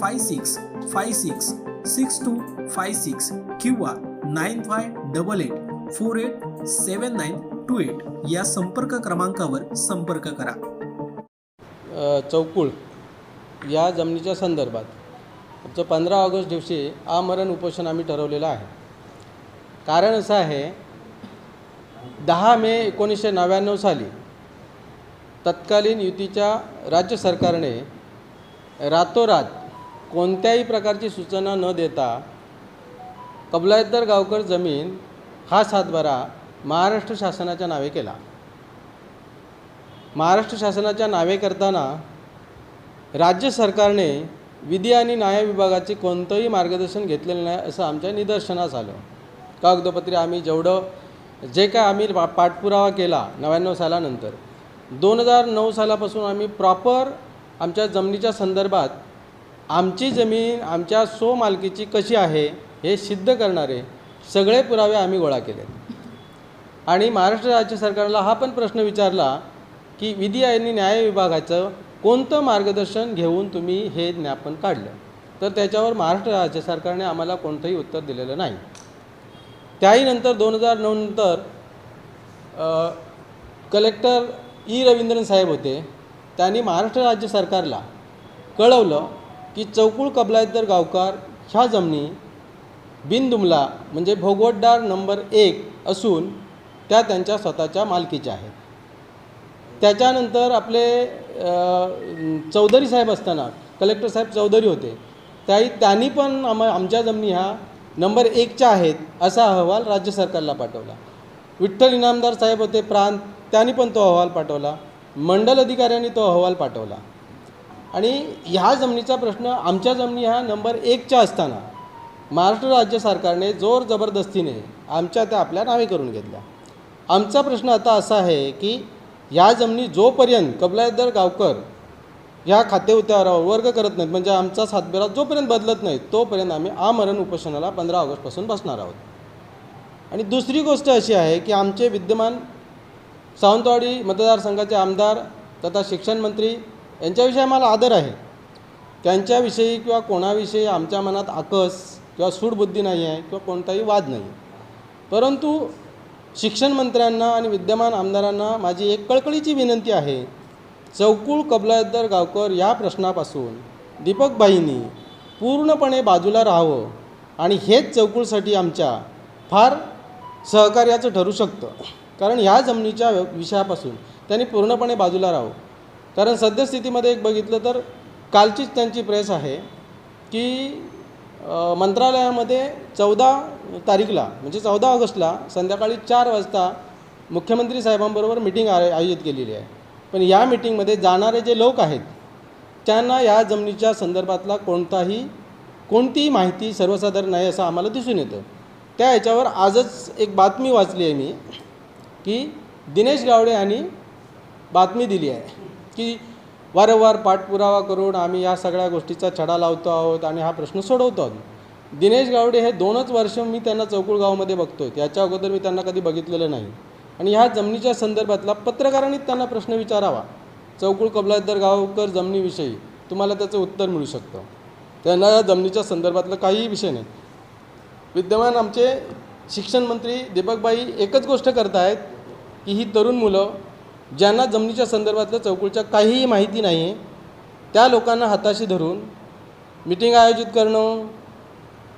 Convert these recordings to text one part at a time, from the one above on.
five six five six six two five six किंवा nine five double eight four eight seven nine two eight या संपर्क क्रमांकावर संपर्क करा. चौकूळ चौकुळ या जमिनीच्या संदर्भात आमचं पंधरा ऑगस्ट दिवशी आमरण उपोषण आम्ही ठरवलेलं आहे. कारण असं आहे दहा मे एकोणीसशे नव्याण्णव साली तत्कालीन युतीच्या राज्य सरकारने रातोरात कोणत्याही प्रकारची सूचना न देता कबलायतदार गावकर जमीन हा सातबारा महाराष्ट्र शासनाच्या नावे केला. महाराष्ट्र शासनाच्या नावे करताना राज्य सरकारने विधी आणि न्याय विभागाचे कोणतंही मार्गदर्शन घेतलेलं नाही असं आमच्या निदर्शनास आलं. कागदोपत्री आम्ही जेवढं जे काय आम्ही पा पाठपुरावा केला नव्याण्णव सालानंतर दोन हजार नऊ सालापासून आम्ही प्रॉपर आमच्या जमिनीच्या संदर्भात आमची जमीन आमच्या सो मालकीची कशी आहे हे सिद्ध करणारे सगळे पुरावे आम्ही गोळा केले आणि महाराष्ट्र राज्य सरकारला हा पण प्रश्न विचारला की विधी आणि न्याय विभागाचं कोणतं मार्गदर्शन घेऊन तुम्ही हे ज्ञापन काढलं? तर त्याच्यावर महाराष्ट्र राज्य सरकारने आम्हाला कोणतंही उत्तर दिलेलं नाही. त्याही नंतर दोन हजार नऊ नंतर कलेक्टर ई. रवींद्रन साहेब होते. त्यांनी महाराष्ट्र राज्य सरकारला कळवलं की चौकुळ कबलायतदार गावकार ह्या जमिनी बिनदुमला म्हणजे भोगवटदार नंबर एक असून त्या त्यांच्या स्वतःच्या मालकीच्या आहेत. त्याच्यानंतर आपले चौधरी साहेब असताना कलेक्टर साहेब चौधरी होते. त्याही त्यांनी पण आम आमच्या जमिनी ह्या नंबर एकच्या आहेत असा अहवाल राज्य सरकारला पाठवला. विठ्ठल इनामदार साहेब होते प्रांत त्यांनी पण तो अहवाल पाठवला. मंडल अधिकाऱ्यांनी तो अहवाल पाठवला. आणि ह्या जमिनीचा प्रश्न आमच्या जमिनी ह्या नंबर एकच्या असताना महाराष्ट्र राज्य सरकारने जोर जबरदस्तीने आमच्या त्या आपल्या नावे करून घेतल्या. आमचा प्रश्न आता असा आहे की ह्या जमिनी जोपर्यंत कबलायतदार गावकर ह्या खातेउत्यारावर वर्ग करत नाहीत म्हणजे आमचा सातबारा जोपर्यंत बदलत नाही तोपर्यंत आम्ही आमरण उपोषणाला पंधरा ऑगस्टपासून बसणार आहोत. आणि दुसरी गोष्ट अशी आहे की आमचे विद्यमान सावंतवाडी मतदारसंघाचे आमदार तथा शिक्षण मंत्री यांच्याविषयी आम्हाला आदर आहे. त्यांच्याविषयी किंवा कोणाविषयी आमच्या मनात आकस किंवा सूडबुद्धी नाही आहे किंवा कोणताही वाद नाही परंतु शिक्षण मंत्र्यांना आणि विद्यमान आमदारांना माझी एक कळकळीची विनंती आहे. चौकुळ कबलायतदार गावकर या प्रश्नापासून दीपकबाईंनी पूर्णपणे बाजूला राहावं आणि हेच चौकुळसाठी आमच्या फार सहकार्याचं ठरू शकतं. कारण ह्या जमिनीच्या विषयापासून त्यांनी पूर्णपणे बाजूला राहावं. कारण सद्यस्थितीमध्ये एक बघितलं तर कालचीच त्यांची प्रेस आहे की मंत्रालयामध्ये चौदा तारीखला म्हणजे चौदा ऑगस्टला संध्याकाळी चार वाजता मुख्यमंत्री साहेबांबरोबर मिटिंग आय आयोजित केलेली आहे. पण या मिटिंगमध्ये जाणारे जे लोक आहेत त्यांना या जमिनीच्या संदर्भातला कोणताही कोणतीही माहिती सर्वसाधारण नाही असं आम्हाला दिसून येतं. त्या ह्याच्यावर आजच एक बातमी वाचली आहे मी की दिनेश गावडे यांनी बातमी दिली आहे. की वारंवार पाठपुरावा करून आम्ही या सगळ्या गोष्टीचा छडा लावतो आहोत आणि हा प्रश्न सोडवतो आहोत दिनेश गावडे हे दोनच वर्ष मी त्यांना चौकुळ गावामध्ये आहे त्याच्या अगोदर मी त्यांना कधी बघितलेलं नाही. आणि ह्या जमिनीच्या संदर्भातला पत्रकारांनी त्यांना प्रश्न विचारावा. चौकुळ कबलायतदार गावकर जमिनीविषयी तुम्हाला त्याचं उत्तर मिळू शकतं. त्यांना या जमिनीच्या संदर्भातलं काहीही विषय नाही. विद्यमान आमचे शिक्षण मंत्री दीपकबाई एकच गोष्ट करत आहेत की ही तरुण मुलं ज्यांना जमिनीच्या संदर्भातल्या चौकळीच्या काहीही माहिती नाही आहे त्या लोकांना हाताशी धरून मिटिंग आयोजित करणं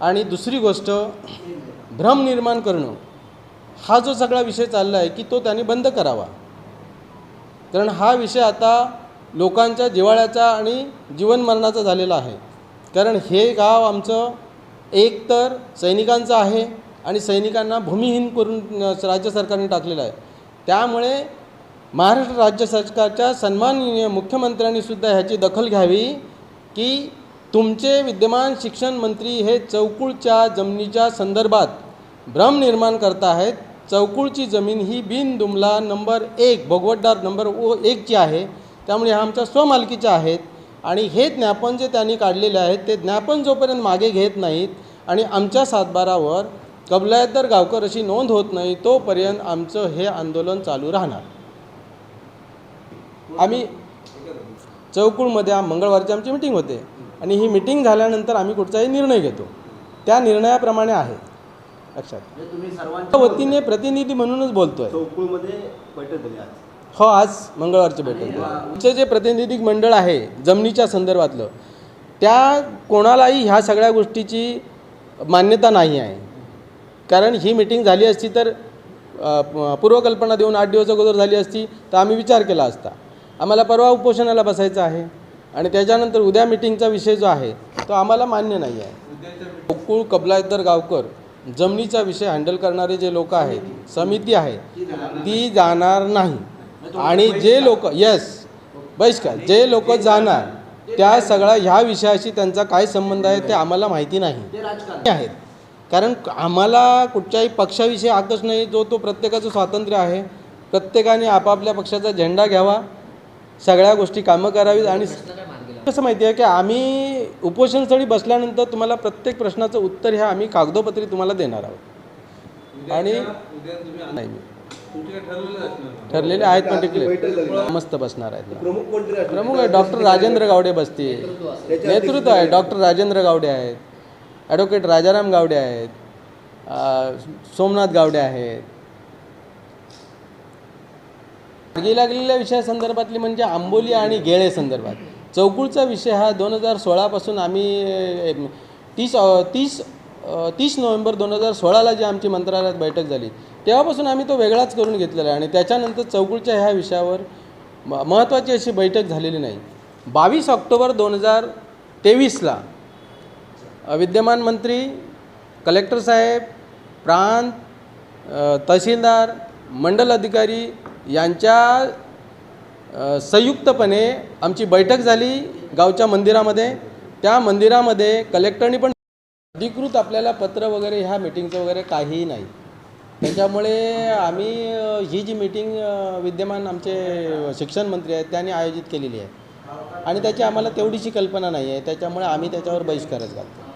आणि दुसरी गोष्ट भ्रम निर्माण करणं हा जो सगळा विषय चालला आहे की तो त्यांनी बंद करावा. कारण हा विषय आता लोकांच्या जिवाळ्याचा आणि जीवनमरणाचा झालेला आहे. कारण हे गाव आमचं एक तर सैनिकांचं आहे आणि सैनिकांना भूमिहीन करून राज्य सरकारने टाकलेलं आहे. त्यामुळे महाराष्ट्र राज्य सरकारच्या सन्माननीय मुख्यमंत्र्यांनी सुद्धा ह्याची दखल घ्यावी की तुमचे विद्यमान शिक्षण मंत्री हे चौकुळच्या जमिनीच्या संदर्भात भ्रम निर्माण करत आहेत. चौकुळची जमीन ही बिन दुमला नंबर एक भोगवतदार नंबर ओ एकची आहे. त्यामुळे ह्या आमच्या स्वमालकीच्या आहेत आणि हे ज्ञापन जे त्यांनी काढलेले आहेत ते ज्ञापन जोपर्यंत मागे घेत नाहीत आणि आमच्या सातबारावर कबलायतदार गावकर अशी नोंद होत नाही तोपर्यंत आमचं हे आंदोलन चालू राहणार. आम्ही चौकुळमध्ये मंगळवारची आमची मिटिंग होते. आणि ही मिटिंग झाल्यानंतर आम्ही कुठचाही निर्णय घेतो. त्या निर्णयाप्रमाणे आहे. लक्षात. म्हणजे वतीने प्रतिनिधी म्हणूनच बोलतोय. हो आज मंगळवारची बैठक. आमचं जे प्रतिनिधिक मंडळ आहे जमिनीच्या संदर्भातलं त्या कोणालाही ह्या सगळ्या गोष्टीची मान्यता नाही आहे. कारण ही मिटिंग झाली असती तर पूर्वकल्पना देऊन आठ दिवस अगोदर झाली असती तर आम्ही विचार केला असता. आम्हाला परवा उपोषणाला बसायचं आहे आणि त्याच्यानंतर उद्या मिटिंगचा विषय जो आहे तो आम्हाला मान्य नाही आहे. गोकुळ कबलायतदार गावकर जमिनीचा विषय हँडल करणारे जे लोक आहेत समिती आहे ती जाणार नाही. आणि जे लोक येस बहिष्कार जे लोक जाणार त्या सगळ्या ह्या विषयाशी त्यांचा काय संबंध आहे ते आम्हाला माहिती नाही. आहेत. कारण आम्हाला कुठच्याही पक्षाविषयी आकर्ष नाही जो तो प्रत्येकाचं स्वातंत्र्य आहे. प्रत्येकाने आपापल्या पक्षाचा झेंडा घ्यावा. सगळ्या गोष्टी कामं करावीत आणि कसं माहिती आहे की आम्ही उपोषणस्थळी बसल्यानंतर तुम्हाला प्रत्येक प्रश्नाचं उत्तर हे आम्ही कागदोपत्री तुम्हाला देणार आहोत. आणि नाही. ठरलेले आहेत पण टिकले मस्त बसणार आहेत प्रमुख आहे डॉक्टर राजेंद्र गावडे बसतील. नेतृत्व आहे डॉक्टर राजेंद्र गावडे आहेत. ॲडव्होकेट राजाराम गावडे आहेत. सोमनाथ गावडे आहेत. मार्गी लागलेल्या विषयासंदर्भातली म्हणजे आंबोली आणि गेळे संदर्भात. चौकुळचा विषय हा दोन हजार सोळापासून आम्ही तीस तीस तीस नोव्हेंबर दोन हजार सोळाला जी आमची मंत्रालयात बैठक झाली तेव्हापासून आम्ही तो वेगळाच करून घेतलेला आहे आणि त्याच्यानंतर चौकुळच्या ह्या विषयावर म महत्त्वाची अशी बैठक झालेली नाही. बावीस ऑक्टोबर दोन हजार तेवीसला विद्यमान मंत्री कलेक्टर साहेब प्रांत तहसीलदार मंडल अधिकारी यांच्या संयुक्तपणे आमची बैठक झाली गावच्या मंदिरामध्ये. त्या मंदिरामध्ये कलेक्टरनी पण अधिकृत आपल्याला पत्र वगैरे ह्या मिटिंगचं वगैरे काहीही नाही. त्याच्यामुळे आम्ही ही जी मिटिंग विद्यमान आमचे शिक्षण मंत्री आहेत त्यांनी आयोजित केलेली आहे. आणि त्याची आम्हाला तेवढीशी कल्पना नाही आहे. त्याच्यामुळे आम्ही त्याच्यावर बहिष्कारच घालतो.